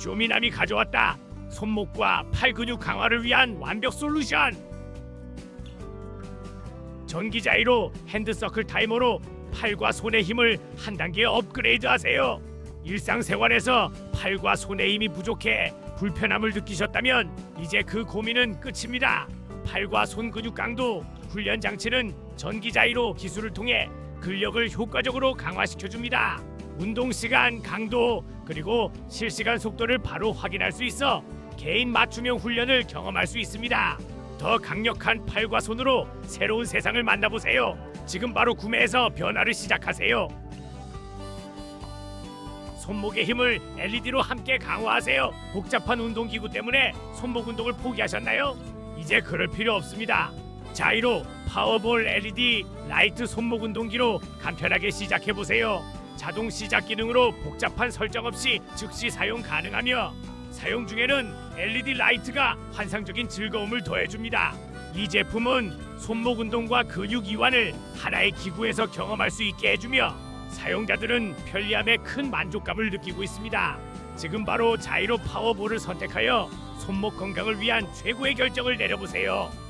쇼미남이 가져왔다. 손목과 팔 근육 강화를 위한 완벽 솔루션. 전기 자이로 핸드서클 타이머로 팔과 손의 힘을 한 단계 업그레이드하세요. 일상생활에서 팔과 손의 힘이 부족해 불편함을 느끼셨다면 이제 그 고민은 끝입니다. 팔과 손 근육 강도 훈련 장치는 전기 자이로 기술을 통해 근력을 효과적으로 강화시켜 줍니다. 운동 시간, 강도 그리고 실시간 속도를 바로 확인할 수 있어 개인 맞춤형 훈련을 경험할 수 있습니다. 더 강력한 팔과 손으로 새로운 세상을 만나보세요. 지금 바로 구매해서 변화를 시작하세요. 손목의 힘을 LED로 함께 강화하세요. 복잡한 운동기구 때문에 손목 운동을 포기하셨나요? 이제 그럴 필요 없습니다. 자이로 파워볼 LED 라이트 손목 운동기로 간편하게 시작해 보세요. 자동 시작 기능으로 복잡한 설정 없이 즉시 사용 가능하며 사용 중에는 LED 라이트가 환상적인 즐거움을 더해줍니다. 이 제품은 손목 운동과 근육 이완을 하나의 기구에서 경험할 수 있게 해주며 사용자들은 편리함에 큰 만족감을 느끼고 있습니다. 지금 바로 자이로 파워볼을 선택하여 손목 건강을 위한 최고의 결정을 내려보세요.